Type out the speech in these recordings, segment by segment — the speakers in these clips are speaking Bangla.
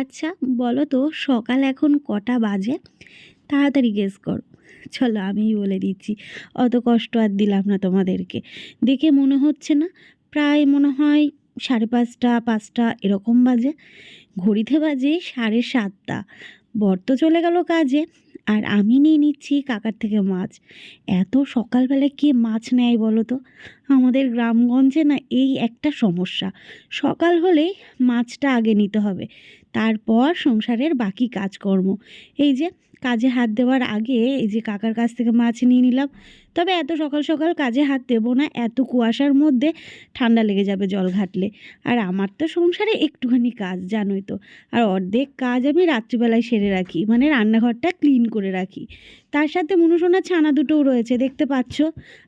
আচ্ছা বলো তো, সকাল এখন কটা বাজে? তাড়াতাড়ি গেস করো। চলো, আমিই বলে দিচ্ছি। অত কষ্ট আর দিলাম না তোমাদেরকে। দেখে মনে হচ্ছে না, প্রায় মনে হয় সাড়ে পাঁচটা পাঁচটা এরকম বাজে। ঘড়িতে বাজে সাড়ে সাতটা। বর তো চলে গেল কাজে, আর আমি নিয়ে নিচ্ছি কাকার থেকে মাছ। এত সকালবেলা কে মাছ নেয় বলো তো? আমাদের গ্রামগঞ্জে না এই একটা সমস্যা। সকাল হলেই মাছটা আগে নিতে হবে। তারপর সংসারের বাকি কাজকর্ম। এই যে কাজে হাত দেওয়ার আগে এই যে কাকার কাছ থেকে মাছ নিয়ে নিলাম, তবে এত সকাল সকাল কাজে হাত দেব না, এত কুয়াশার মধ্যে ঠান্ডা লেগে যাবে জল ঘাটলে। আর আমার তো সংসারে একটুখানি কাজ, জানোই তো। আর অর্ধেক কাজ আমি রাত্রিবেলায় সেরে রাখি মানে রান্নাঘরটা ক্লিন করে রাখি। তার সাথে মনুসোনা ছানা দুটোও রয়েছে, দেখতে পাচ্ছ।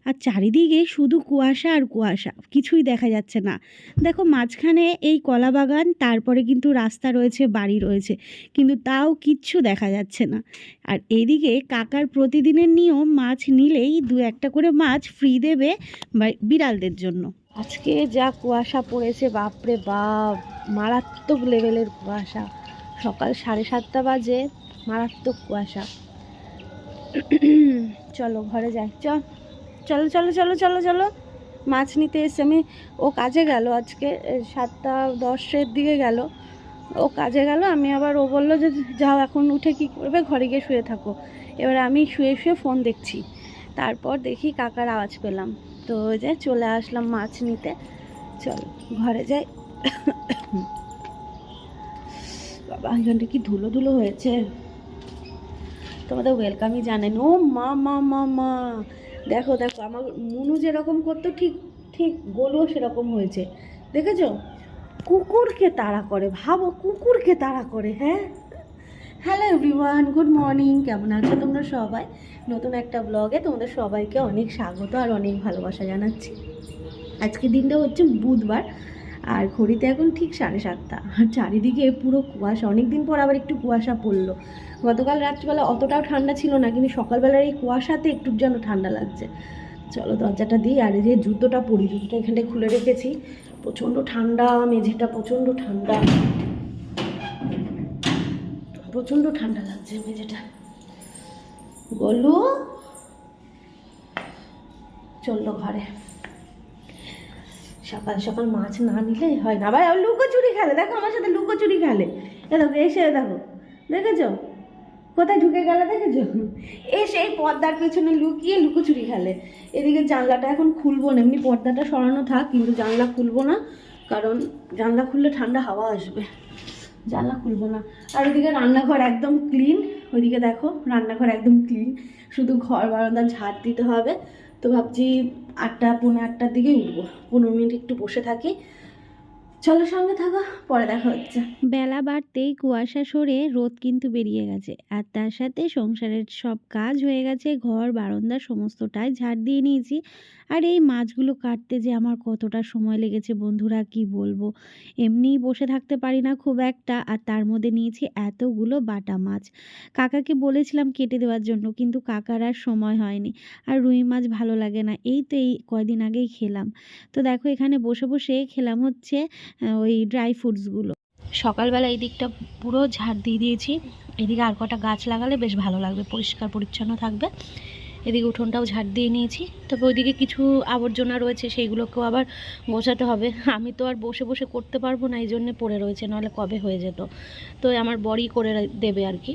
আর চারিদিকে শুধু কুয়াশা আর কুয়াশা, কিছুই দেখা যাচ্ছে না। দেখো মাঝখানে এই কলা বাগান, তারপরে কিন্তু রাস্তা রয়েছে, বাড়ি রয়েছে, কিন্তু তাও কিচ্ছু দেখা যাচ্ছে না। আর এদিকে কাকার প্রতিদিনের নিয়ম, মাছ নিলেই দু একটা করে মাছ ফ্রি দেবে বিড়ালদের জন্য। আজকে যা কুয়াশা পড়েছে, বাপরে বাপ, মারাত্মক লেভেলের কুয়াশা। সকাল সাড়ে সাতটা বাজে, মারাত্মক কুয়াশা। চলো, ঘরে যাই। চ চলো চলো চলো চলো চলো। মাছ নিতে এসে আমি, ও কাজে গেল আজকে সাতটা দশের দিকে গেল। ও কাজে গেল। আমি আবার, ও বলল যে, যাও, এখন উঠে কি করবে? ঘরে গিয়ে শুয়ে থাকো। এবার আমি শুয়ে শুয়ে ফোন দেখছি। তারপর দেখি কাকার আওয়াজ পেলাম। তো যে চলে আসলাম মাছ নিতে। চল, ঘরে যাই। বাবা, এখানটা কি ধুলো ধুলো হয়েছে? তোমাদের ওয়েলকামই জানেন ও মা মা মা মা। দেখো দেখো, আমার মুনু যেরকম করতো, ঠিক ঠিক গোলও সেরকম হয়েছে। দেখেছ? কুকুরকে তাড়া করে, ভাবো, কুকুরকে তাড়া করে হ্যাঁ? হ্যালো এভরিওয়ান গুড মর্নিং কেমন আছো তোমরা সবাই? নতুন একটা ব্লগে তোমাদের সবাইকে অনেক স্বাগত আর অনেক ভালোবাসা জানাচ্ছি। আজকে দিনটা হচ্ছে বুধবার। আর ঘড়িতে এখন ঠিক সাড়ে সাতটা। আর চারিদিকে পুরো কুয়াশা। অনেক দিন পর আবার একটু কুয়াশা পড়ল। গতকাল রাত্রিবেলা অতটাও ঠান্ডা ছিল না, কিন্তু সকালবেলার এই কুয়াশাতে একটু যেন ঠান্ডা লাগছে। চলো দরজাটা দিই, আর এই যে জুতোটা পরি, জুতোটা এখানটায় খুলে রেখেছি। প্রচণ্ড ঠান্ডা, মেঝেটা প্রচণ্ড ঠান্ডা। প্রচণ্ড ঠান্ডা লাগছে মেঝেটা। বলো চলল ঘরে। সকাল সকাল মাছ না নিলে হয় না। আবার লুকোচুরি খেলে, দেখো আমার সাথে লুকোচুরি খেলে। এ দেখো, এসে দেখো, দেখেছ? কোথায় ঢুকে গেলে দেখেছ? এসে এই পর্দার পেছনে লুকিয়ে লুকোচুরি খেলে। এদিকে জানলাটা এখন খুলবো না, এমনি পর্দাটা সরানো থাক, কিন্তু জানলা খুলবো না, কারণ জানলা খুললে ঠান্ডা হাওয়া আসবে। জানলা খুলবো না। আর ওইদিকে রান্নাঘর একদম ক্লিন ওইদিকে দেখো, রান্নাঘর একদম ক্লিন শুধু ঘর বারান্দা ঝাড় দিতে হবে। তো ভাবছি আটটা পৌনে আটটার দিকে উঠবো। পনেরো মিনিট একটু বসে থাকি। চলো সঙ্গে থাকো, পরে দেখা হচ্ছে। বেলা বাড়তেই কুয়াশা সরে রোদ কিন্তু বেরিয়ে গেছে, আর তার সাথে সংসারের সব কাজ হয়ে গেছে, ঘর, বারান্দা সমস্তটাই ঝাড় দিয়ে নিয়েছি। আর এই মাছগুলো কাটতে যে আমার কতটা সময় লেগেছে বন্ধুরা, কি বলব? এমনিই বসে থাকতে পারি না খুব একটা, আর তার মধ্যে নিয়েছি এতগুলো বাটা মাছ। কাকাকে বলেছিলাম কেটে দেওয়ার জন্য, কিন্তু কাকার আর সময় হয়নি, আর রুই মাছ ভালো লাগে না, এই তো এই কয়দিন আগেই খেলাম। তো দেখো এখানে বসে বসে খেলাম হচ্ছে ওই ড্রাই ফ্রুটসগুলো সকালবেলা এই দিকটা পুরো ঝাড় দিয়ে দিয়েছি। এদিকে আর কটা গাছ লাগালে বেশ ভালো লাগবে, পরিষ্কার পরিচ্ছন্ন থাকবে। এদিকে উঠোনটাও ঝাড় দিয়ে নিয়েছি। তবে ওইদিকে কিছু আবর্জনা রয়েছে, সেইগুলোকেও আবার গোছাতে হবে। আমি তো আর বসে বসে করতে পারব না এই জন্যে পড়ে রয়েছে, নাহলে কবে হয়ে যেত। তো আমার বড়ি করে দেবে আর কি।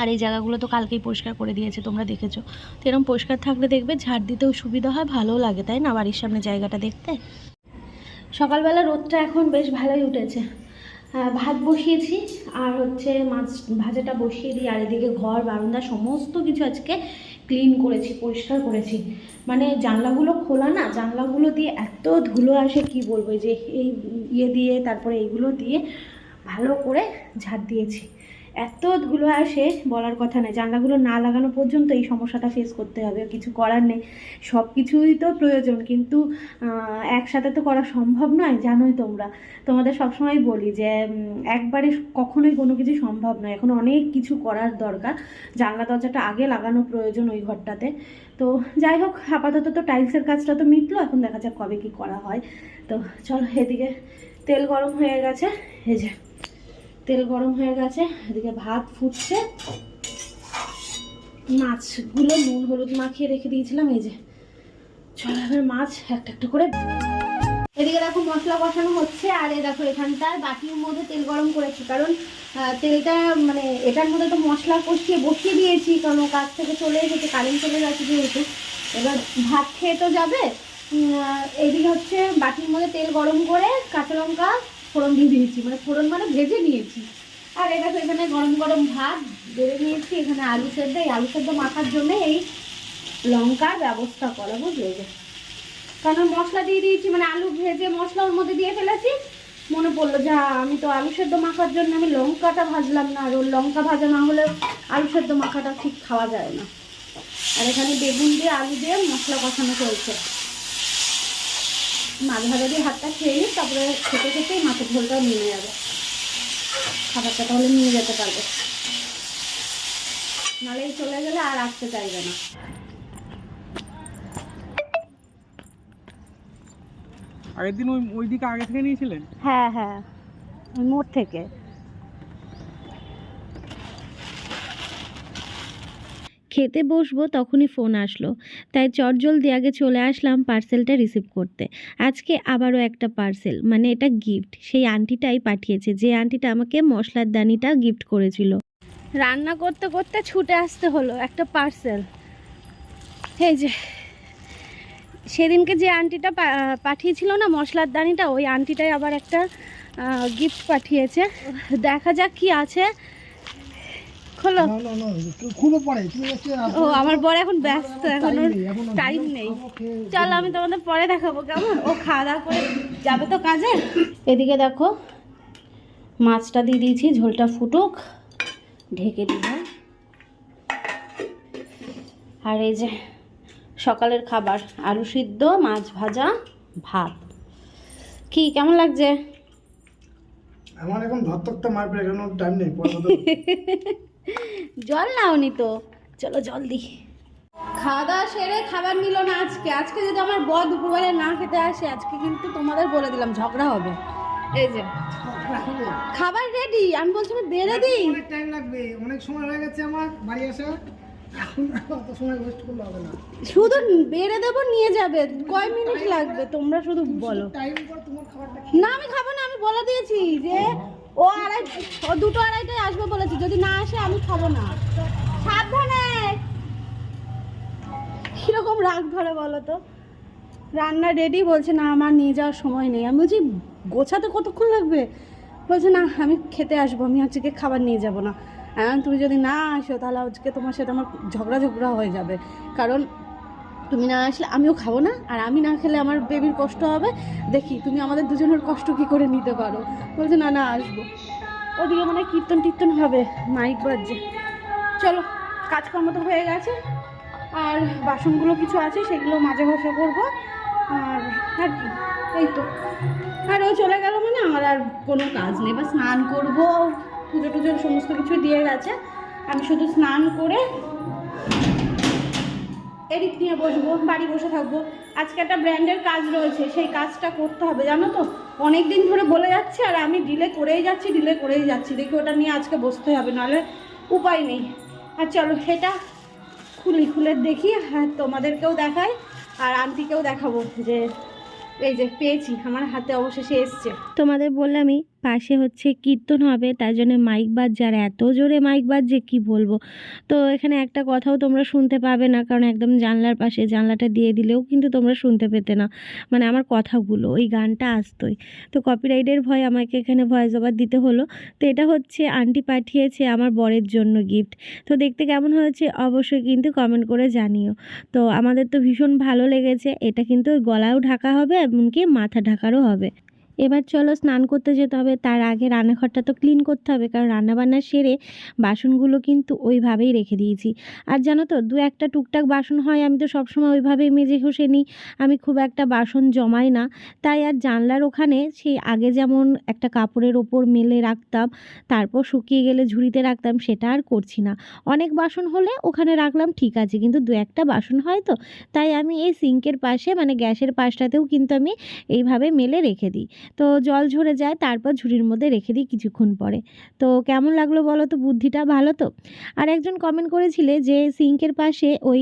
আর এই জায়গাগুলো তো কালকেই পরিষ্কার করে দিয়েছে, তোমরা দেখেছ। তো এরকম পরিষ্কার থাকলে দেখবে ঝাড় দিতেও সুবিধা হয়, ভালোও লাগে, তাই না? বাড়ির সামনে জায়গাটা দেখতে। সকালবেলা রোদটা এখন বেশ ভালোই উঠেছে। ভাত বসিয়েছি, আর হচ্ছে মাছ ভাজাটা বসিয়ে দিই, আর এদিকে ঘর, বারান্দা, সমস্ত কিছু আজকে ক্লিন করেছি, পরিষ্কার করেছি। মানে জানলাগুলো খোলা না, জানলাগুলো দিয়ে এত ধুলো আসে, কি বলব যে এই ইয়ে দিয়ে, তারপরে এইগুলো দিয়ে ভালো করে ঝাড় দিয়েছি। এত ধুলো আসে বলার কথা নেই জানলাগুলো না লাগানো পর্যন্ত এই সমস্যাটা ফেস করতে হবে। কিছু করার নেই। সব কিছুই তো প্রয়োজন। কিন্তু একসাথে তো করা সম্ভব নয়, জানোই তোমরা। তোমাদের সবসময় বলি যে একবারে কখনোই কোনো কিছু সম্ভব নয়। এখন অনেক কিছু করার দরকার। জানলা দরজাটা আগে লাগানো প্রয়োজন ওই ঘরটাতে। তো যাই হোক, আপাতত তো টাইলসের কাজটা তো মিটলো। এখন দেখা যাক কবে কি করা হয়। তো চলো, এদিকে তেল গরম হয়ে গেছে। এই যে। তেল গরম হয়ে গেছে এদিকে ভাত ফুটছে। মাছগুলো নুন হলুদ মাখিয়ে রেখে দিয়েছিলাম এই যে চলো এবার মাছ একটা একটা করে। এদিকে দেখো মশলা কষানো হচ্ছে আর এই দেখো এখানটায় বাটির মধ্যে তেল গরম করেছি কারণ তেলটা মানে এটার মধ্যে তো মশলা কষিয়ে বসিয়ে দিয়েছি কারণ কাছ থেকে চলে এসেছে কারেন্ট চলে গেছে যেহেতু। এবার ভাত খেয়ে তো যাবে। আহ, হচ্ছে বাটির মধ্যে তেল গরম করে কাঁচা লঙ্কা ফোড়ন দিয়ে দিয়েছি মানে ফোড়ন মানে ভেজে নিয়েছি। আর এটা তো এখানে গরম গরম ভাত বেড়ে নিয়েছি, এখানে আলু সেদ্ধ, এই আলু সেদ্ধ মাখার জন্য এই লঙ্কার ব্যবস্থা করা, বুঝলে? যে কারণ মশলা দিয়ে দিয়েছি মানে আলু ভেজে মশলা ওর মধ্যে দিয়ে ফেলেছি। মনে পড়ল যা আমি তো আলু সেদ্ধ মাখার জন্য, আমি লঙ্কাটা ভাজলাম না, আর ওর লঙ্কা ভাজা না হলে আলু সেদ্ধ মাখাটা ঠিক খাওয়া যায় না। আর এখানে বেগুন দিয়ে আলু দিয়ে মশলা কষানো চলছে। মাছ ভাজা দিয়ে হাতটা খেয়ে নিই তারপরে খেতে খেতেই মাছের ঝোলটাও নিয়ে যাবে। খাবারটা তাহলে নিয়ে যেতে পারবে। নাহলে চলে গেলে আর আসতে চাইবে না। আগের দিন ওই ওই দিকে আগে থেকে নিয়েছিলেন? হ্যাঁ হ্যাঁ। ওই মোড় থেকে। খেতে বসবো তখনই ফোন আসলো। তাই চটজলদি আগে চলে আসলাম পার্সেলটা রিসিভ করতে। আজকে আবারও একটা পার্সেল মানে এটা গিফট। সেই আন্টিটাই পাঠিয়েছে, যে আন্টিটা আমাকে মশলার দানিটা গিফট করেছিল। রান্না করতে করতে ছুটে আসতে হলো একটা পার্সেল। এই যে, সেদিনকে যে আন্টিটা পাঠিয়েছিল না মশলার দানিটা, ওই আন্টিটাই আবার একটা গিফট পাঠিয়েছে। দেখা যাক কি আছে। হচ্ছে ও আমার বর এখন ব্যস্ত এখন টাইম নেই চলো আমি তোমাদের পরে দেখাবো কেমন? ও খাওয়া দাওয়া করে যাবে তো কাজে? এদিকে দেখো মাছটা দিয়ে দিয়েছি ঝোলটা ফুটুক ঢেকে দিব আর এই যে সকালের খাবার আলু সিদ্ধ মাছ ভাজা ভাত। কি কেমন লাগছে? আমার এখন ধত্তকটা মারবে এখন টাইম নেই জল নাওনি তো। চলো জল দি খাওয়া দাওয়া সেরে খাবার নিল না আজকে। আজকে যদি আমার বর দুপুরবেলা না খেতে আসে আজকে কিন্তু তোমাদের বলে দিলাম ঝগড়া হবে। এই যে খাবার রেডি আমি বলছি আমি বেড়ে দিই। অনেক টাইম লাগবে। অনেক সময় হয়ে গেছে আমার বাড়ি আসা শুধু বেড়ে দেবো নিয়ে যাবে। কয় মিনিট লাগবে? তোমরা শুধু বলো। না আমি খাব না আমি বলে দিয়েছি যে ও আড়াই ও দুটো আড়াইটায় আসবে বলেছি। যদি না আসে আমি খাব না। সাবধানে! কীরকম রাগ ধরে বলো তো? রান্না রেডি বলছে না আমার নিয়ে যাওয়ার সময় নেই। আমি বলছি গোছাতে কতক্ষণ লাগবে? বলছে না আমি খেতে আসব। আমি আজকে খাবার নিয়ে যাব না। এখন তুমি যদি না আসো, তাহলে আজকে তোমার সাথে আমার ঝগড়া ঝগড়া হয়ে যাবে। কারণ তুমি না আসলে আমিও খাব না, আর আমি না খেলে আমার বেবির কষ্ট হবে। দেখি, তুমি আমাদের দুজনের কষ্ট কি করে নিতে পারো? বলছে, না না, আসব। ওদিকে মানে কীর্তন টীর্তন হবে মাইক বাজছে। চলো, কাজকর্ম তো হয়ে গেছে, আর বাসনগুলো কিছু আছে, সেগুলো মাঝে ঘষা করব। আর কি এই তো। আর ও চলে গেল মানে আমার আর কোনো কাজ নেই, বা স্নান করব। পুজো টুজো সমস্ত কিছু দিয়ে গেছে। আমি শুধু স্নান করে এডিট নিয়ে বসবো, বাড়ি বসে থাকব। আজকে একটা ব্র্যান্ডের কাজ রয়েছে, সেই কাজটা করতে হবে, জানো তো? অনেক দিন ধরে বলে যাচ্ছে আর আমি ডিলে করেই যাচ্ছি, ডিলে করেই যাচ্ছি। দেখি ওটা নিয়ে আজকে বসতে হবে, নাহলে উপায় নেই। আর চলো, সেটা খুলি, খুলে দেখি আর তোমাদেরকেও দেখাই আর আন্টিকেও দেখাবো যে, এই যে পেয়েছি, আমার হাতে অবশেষে এসছে। তোমাদের বললামই পাশে হচ্ছে কীর্তন হবে, তার জন্য মাইক বাজছে। আর এত জোরে মাইক বাজছে, কি বলব? তো এখানে একটা কথাও তোমরা শুনতে পাবে না, কারণ একদম জানলার পাশে, জানলাটা দিয়ে দিলেও কিন্তু তোমরা শুনতে পেতে না। মানে আমার কথাগুলো, ওই গানটা আসতোই। তো কপিরাইটের ভয় আমাকে এখানে ভয়েস ওভার দিতে হলো। তো এটা হচ্ছে আন্টি পাঠিয়েছে আমার বরের জন্য গিফট তো দেখতে কেমন হয়েছে অবশ্যই কিন্তু কমেন্ট করে জানিও। তো আমাদের তো ভীষণ ভালো লেগেছে, এটা কিন্তু গলাও ঢাকা হবে, এমনকি মাথা ঢাকারও হবে। এবার চলো স্নান করতে যেতে হবে। তার আগে রান্নাঘরটা তো ক্লিন করতে হবে, কারণ রান্নাবান্না সেরে বাসনগুলো কিন্তু ওইভাবেই রেখে দিয়েছি। আর জানো তো, দু একটা টুকটাক বাসন হয়, আমি তো সবসময় ওইভাবেই মেজে ঘষে নিই। আমি খুব একটা বাসন জমাই না। তাই আর জানলার ওখানে সেই আগে যেমন একটা কাপড়ের ওপর মেলে রাখতাম, তারপর শুকিয়ে গেলে ঝুড়িতে রাখতাম, সেটা আর করছি না। অনেক বাসন হলে ওখানে রাখলাম, ঠিক আছে। কিন্তু দু একটা বাসন হয় তো, তাই আমি এই সিঙ্কের পাশে মানে গ্যাসের পাশটাতেও কিন্তু আমি এইভাবে মেলে রেখে দিই। তো জল ঝরে যায়, তারপর ঝুড়ির মধ্যে রেখে দিই কিছুক্ষণ পরে। তো কেমন লাগল বলো তো বুদ্ধিটা? ভালো তো? আর একজন কমেন্ট করেছিলে যে সিঙ্কের পাশে ওই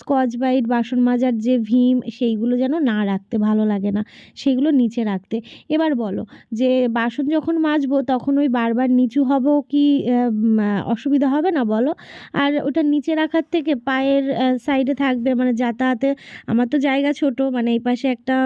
স্কচ বাইট বাসন মাজার যে ভীম, সেইগুলো যেন না রাখতে, ভালো লাগে না। সেগুলো নিচে রাখতে। এবার বলো যে বাসন যখন মাজবো, তখন ওই বারবার নিচু হব কি অসুবিধা হবে না বলো? আর ওটা নিচে রাখার থেকে পায়ের সাইডে থাকবে মানে যাতায়াতে, আমার তো জায়গা ছোট মানে এই পাশে একটা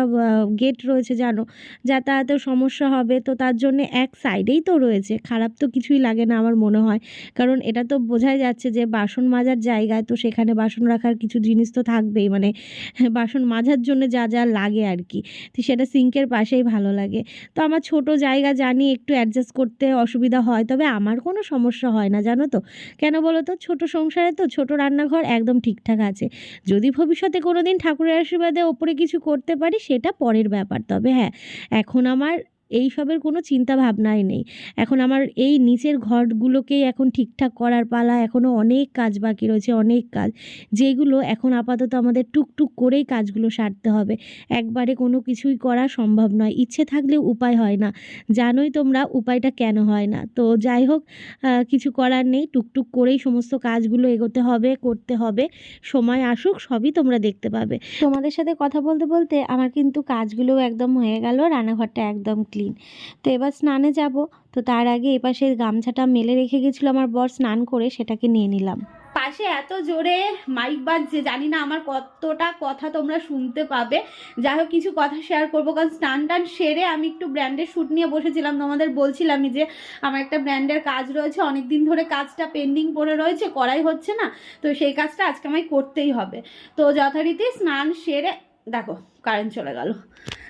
গেট রয়েছে জানো? যাতায়াতের সমস্যা হবে, তো তার জন্য এক সাইডেই তো রয়েছে। খারাপ তো কিছুই লাগে না আমার মনে হয়। কারণ এটা তো বোঝাই যাচ্ছে যে বাসন মাজার জায়গায় তো সেখানে বাসন রাখার কিছু জিনিস তো থাকবেই। মানে বাসন মাজার জন্য যা যা লাগে আর কি। তো সেটা সিঙ্কের পাশেই ভালো লাগে। তো আমার ছোট জায়গা জানি একটু অ্যাডজাস্ট করতে অসুবিধা হয়, তবে আমার কোনো সমস্যা হয় না, জানো তো। কেন বলো তো? ছোট সংসারে তো ছোট রান্নাঘর একদম ঠিকঠাক আছে। যদি ভবিষ্যতে কোনো দিন ঠাকুরের আশীর্বাদে ওপরে কিছু করতে পারি, সেটা পরের ব্যাপার। তবে হ্যাঁ এখন আমার এই সবের কোনো চিন্তা ভাবনাই নেই। এখন আমার এই নিচের ঘরগুলোকেই এখন ঠিকঠাক করার পালা এখনও অনেক কাজ বাকি রয়েছে, অনেক কাজ। যেগুলো এখন আপাতত আমাদের টুকটুক করেই কাজগুলো সারতে হবে। একবারে কোনো কিছুই করা সম্ভব নয়। ইচ্ছে থাকলেও উপায় হয় না। জানোই তোমরা উপায়টা কেন হয় না। তো যাই হোক কিছু করার নেই। টুকটুক করেই সমস্ত কাজগুলো এগোতে হবে, করতে হবে। সময় আসুক, সবই তোমরা দেখতে পাবে। তোমাদের সাথে কথা বলতে বলতে আমার কিন্তু কাজগুলোও একদম হয়ে গেল। রান্নাঘরটা একদম ক্লিন তো এবার স্নানে যাব, তো তার আগে এপাশে গামছাটা মেলে রেখে গেছিল আমার বর স্নান করে, সেটাকে নিয়ে নিলাম। পাশে এত জোরে মাইক বাজছে, জানি না আমার কতটা কথা তোমরা শুনতে পাবে। যাই হোক, কিছু কথা শেয়ার করব, কারণ স্নান টান সেরে আমি একটু ব্র্যান্ডের শ্যুট নিয়ে বসেছিলাম। তোমাদের বলছিলামই যে, আমার একটা ব্র্যান্ডের কাজ রয়েছে অনেক দিন ধরে কাজটা পেন্ডিং পড়ে রয়েছে, করাই হচ্ছে না। তো সেই কাজটা আজকে আমায় করতেই হবে। তো যথারীতি স্নান সেরে, দেখো কারেন্ট চলে গেল।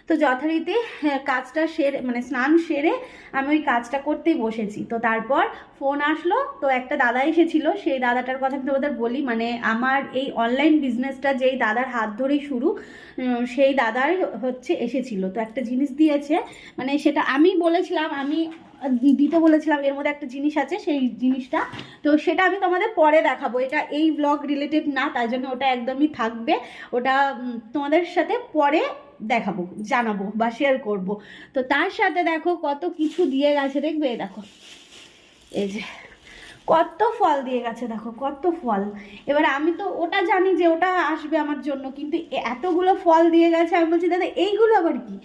তো যথারীতি হ্যাঁ, কাজটা সেরে মানে স্নান সেরে আমি ওই কাজটা করতেই বসেছি। তো তারপর ফোন আসলো তো একটা দাদা এসেছিল সেই দাদাটার কথা আমি তোমাদের বলি মানে আমার এই অনলাইন বিজনেসটা যেই দাদার হাত ধরেই শুরু সেই দাদার হচ্ছে এসেছিল। তো একটা জিনিস দিয়েছে মানে সেটা আমি বলেছিলাম আমি দিতে বলেছিলাম এর মধ্যে একটা জিনিস আছে সেই জিনিসটা। তো সেটা আমি তোমাদের পরে দেখাবো। এটা এই ব্লগ রিলেটেড না তাই জন্য ওটা একদমই থাকবে। ওটা তোমাদের সাথে পরে দেখাবো, জানাব বা শেয়ার করব। তো তার সাথে দেখো কত কিছু দিয়ে গেছে, দেখবে? দেখো। এই যে, কত ফল দিয়ে গেছে, দেখো, কত ফল। এবার আমি তো ওটা জানি যে ওটা আসবে আমার জন্য, কিন্তু এতগুলো ফল দিয়ে গেছে, আমি বলছি, দাদা, এইগুলো আবার কি?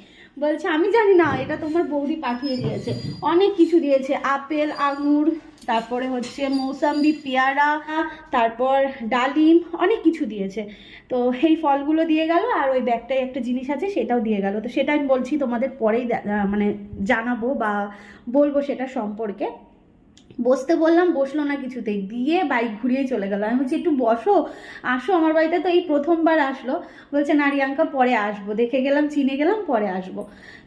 বলছে, আমি জানি না, এটা তোমার বৌদি পাঠিয়ে দিয়েছে। অনেক কিছু দিয়েছে, আপেল, আঙুর, তারপরে হচ্ছে মৌসাম্বি, পেয়ারা, তারপর ডালিম, অনেক কিছু দিয়েছে। তো এই ফলগুলো দিয়ে গেল, আর ওই ব্যাগটায় একটা জিনিস আছে, সেটাও দিয়ে গেল। তো সেটা আমি বলছি তোমাদের পরেই মানে জানাব বা বলব সেটা সম্পর্কে। বসতে বললাম, বসল না কিছুতেই। দিয়ে বাইক ঘুরিয়ে চলে গেল। আমি বলছি, একটু বসো, আসো, আমার বাড়িতে তো এই প্রথমবার আসলো। বলছে, না রিয়াঙ্কা পরে আসব। দেখে গেলাম, চিনে গেলাম, পরে আসব।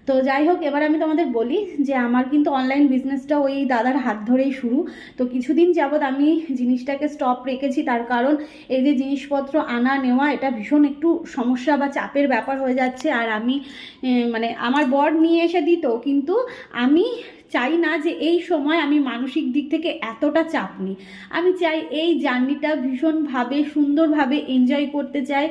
তো যাই হোক, এবার আমি তোমাদের বলি যে আমার কিন্তু অনলাইন বিজনেসটা ওই দাদার হাত ধরেই শুরু। তো কিছুদিন যাবৎ আমি জিনিসটাকে স্টপ রেখেছি, তার কারণ এই যে জিনিসপত্র আনা নেওয়া, এটা ভীষণ একটু সমস্যা বা চাপের ব্যাপার হয়ে যাচ্ছে। আর আমি মানে আমার বর নিয়ে এসে দিত, কিন্তু আমি চাই না যে এই সময় আমি মানসিক দিক থেকে এতটা চাপ নিই। আমি চাই এই জার্নিটা ভীষণভাবে, সুন্দরভাবে এনজয় করতে চাই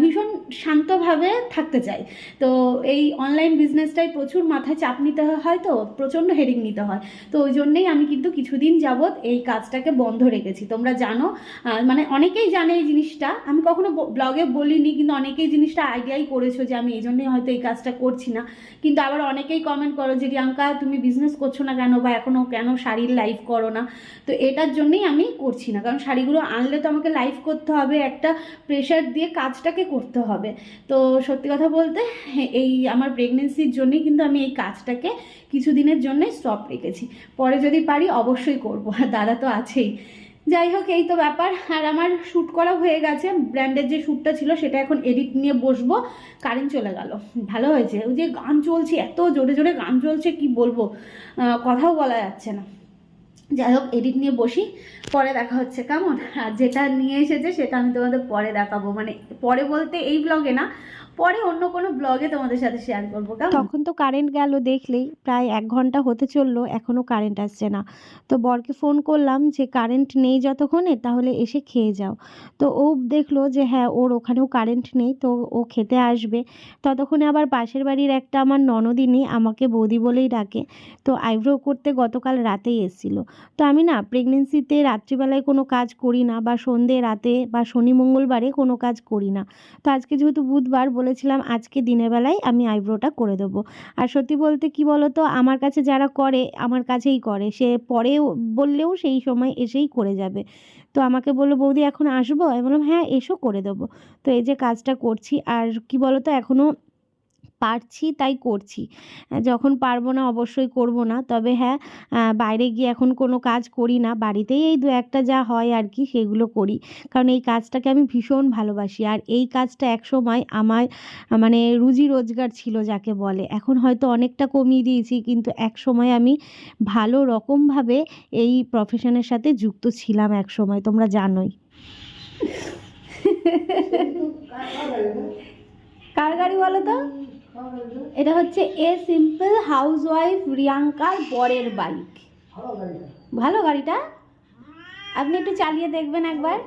ভীষণ শান্তভাবে থাকতে চাই। তো এই অনলাইন বিজনেসটাই প্রচুর মাথায় চাপ নিতে হয় তো, প্রচণ্ড হেডিং নিতে হয়। তো ওই জন্যেই আমি কিন্তু কিছুদিন যাবৎ এই কাজটাকে বন্ধ রেখেছি। তোমরা জানো মানে অনেকেই জানে এই জিনিসটা। আমি কখনো ব্লগে বলিনি, কিন্তু অনেকেই জিনিসটা আইডিয়াই করেছ যে আমি এই জন্যই হয়তো এই কাজটা করছি না। কিন্তু আবার অনেকেই কমেন্ট করো যে, রিয়াঙ্কা, তুমি বিজনেস করছ না কেন বা এখনও কেন শাড়ির লাইফ করো না? তো এটার জন্যই আমি করছি না। কারণ শাড়িগুলো আনলে তো আমাকে লাইফ করতে হবে, একটা প্রেশার দিয়ে কাজটাকে করতে হবে। তো সত্যি কথা বলতে, এই আমার প্রেগনেন্সির জন্যই কিন্তু আমি এই কাজটাকে কিছুদিনের জন্যই স্টপ রেখেছি। পরে যদি পারি অবশ্যই করব। আর দাদা তো আছেই। যাই হোক, এই তো ব্যাপার। আর আমার শ্যুট করা হয়ে গেছে। ব্র্যান্ডের যে শ্যুটটা ছিল, সেটা এখন এডিট নিয়ে বসবো। কারেন্ট চলে গেল। ভালো হয়েছে। ওই যে গান চলছে, এত জোরে জোরে গান চলছে, কি বলব? কথাও বলা যাচ্ছে না। যাই হোক এডিট নিয়ে বসি। পরে দেখা হচ্ছে, কেমন? আর যেটা নিয়ে এসেছে, সেটা আমি তোমাদের পরে দেখাবো। মানে পরে বলতে এই ব্লগে না পরে অন্য কোনো ব্লগে তোমাদের সাথে শেয়ার করব তখন তো কারেন্ট গেল দেখলেই, প্রায় এক ঘণ্টা হতে চলল, এখনও কারেন্ট আসছে না। তো বরকে ফোন করলাম যে কারেন্ট নেই যতক্ষণে, তাহলে এসে খেয়ে যাও। তো ও দেখল যে হ্যাঁ ওর ওখানেও কারেন্ট নেই, তো ও খেতে আসবে। ততক্ষণে আবার পাশের বাড়ির একটা আমার ননদিনী আমাকে বৌদি বলেই ডাকে, তো আইব্রো করতে গতকাল রাতেই এসেছিল। তো আমি না প্রেগনেন্সিতে রাত্রিবেলায় কোনো কাজ করি না, বা সন্ধে রাতে বা শনি মঙ্গলবারে কোনো কাজ করি না। তো আজকে যেহেতু বুধবার বলেছিলাম, আজকে দিনের বেলায় আমি আইব্রোটা করে দেবো। আর সত্যি বলতে কি বলো তো আমার কাছে যারা করে, আমার কাছেই করে। সে পরেও, বললেও সেই সময় এসেই করে যাবে। তো আমাকে বলল, বৌদি, এখন আসব? আমি বললাম হ্যাঁ এসো করে দেবো। তো এই যে কাজটা করছি, আর কি বলো তো এখনও পারছি তাই করছি। যখন পারব না অবশ্যই করব না। তবে হ্যাঁ বাইরে গিয়ে এখন কোনো কাজ করি না। বাড়িতেই এই দু একটা যা হয় আর কি সেগুলো করি। কারণ এই কাজটাকে আমি ভীষণ ভালোবাসি। আর এই কাজটা একসময় আমার মানে রুজি রোজগার ছিল যাকে বলে। এখন হয়তো অনেকটা কমিয়ে দিয়েছি, কিন্তু এক সময় আমি ভালো রকমভাবে এই প্রফেশনের সাথে যুক্ত ছিলাম এক সময় তোমরা জানোই। কার গাড়ি বলো তো? এটা হচ্ছে এ সিম্পল হাউস ওয়াইফ রিয়াঙ্কার বরের বাইক ভালো গাড়িটা। আপনি একটু চালিয়ে দেখবেন একবার।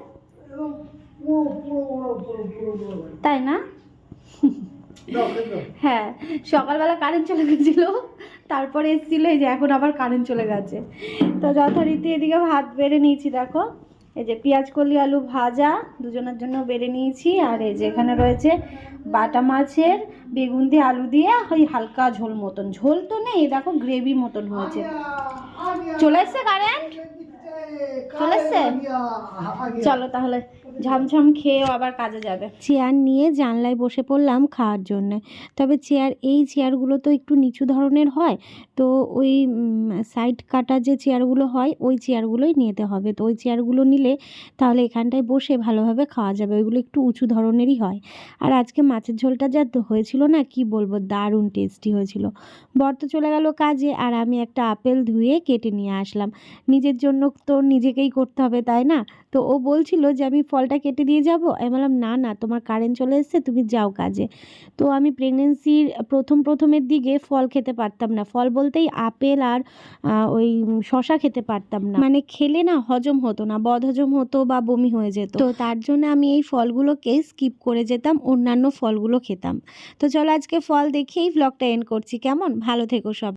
তাই না। হ্যাঁ সকালবেলা কারেন্ট চলে গেছিল তারপরে এসেছিল এই যে এখন আবার কারেন্ট চলে গেছে। তো যথারীতি এদিকে ভাত বেড়ে নিয়েছি দেখো। এই যে পেঁয়াজ কলি, আলু ভাজা দুজনের জন্য বেড়ে নিয়েছি। আর এই যে এখানে রয়েছে বাটা মাছের বেগুন দিয়ে আলু দিয়ে ওই হালকা ঝোল মতন। ঝোল তো নেই, দেখো গ্রেভি মতন হয়েছে। চলে এসছে কারেন্ট চলে এসছে? চলো তাহলে ঝমঝম খেয়েও আবার কাজে যাবে। চেয়ার নিয়ে জানলায় বসে পড়লাম খাওয়ার জন্য। তবে চেয়ার, এই চেয়ারগুলো তো একটু নিচু ধরনের হয়, তো ওই সাইড কাটা যে চেয়ারগুলো হয়, ওই চেয়ারগুলোই নিতে হবে। তো ওই চেয়ারগুলো নিলে তাহলে এখানটায় বসে ভালোভাবে খাওয়া যাবে, ওইগুলো একটু উঁচু ধরনেরই হয়। আর আজকে মাছের ঝোলটা যা হয়েছিল না, কি বলব, দারুণ টেস্টি হয়েছিল। বর তো চলে গেল কাজে, আর আমি একটা আপেল ধুয়ে কেটে নিয়ে আসলাম। নিজের জন্য তো নিজেকেই করতে হবে, তাই না? তো ও বলছিল যে আমি ফলটা কেটে দিয়ে যাব। আমি বললাম, না না, তোমার কারেন্ট চলে এসছে, তুমি যাও কাজে। তো আমি প্রেগনেন্সির প্রথম, প্রথমের দিকে ফল খেতে পারতাম না। ফল বলতেই আপেল আর ওই শশা খেতে পারতাম না। মানে খেলে না হজম হতো না, বদহজম হতো বা বমি হয়ে যেত। তো তার জন্য আমি এই ফলগুলোকে স্কিপ করে যেতাম, অন্যান্য ফলগুলো খেতাম। তো চলো আজকে ফল দেখেই ভ্লগটা এন্ড করছি। কেমন? ভালো থেকো সব।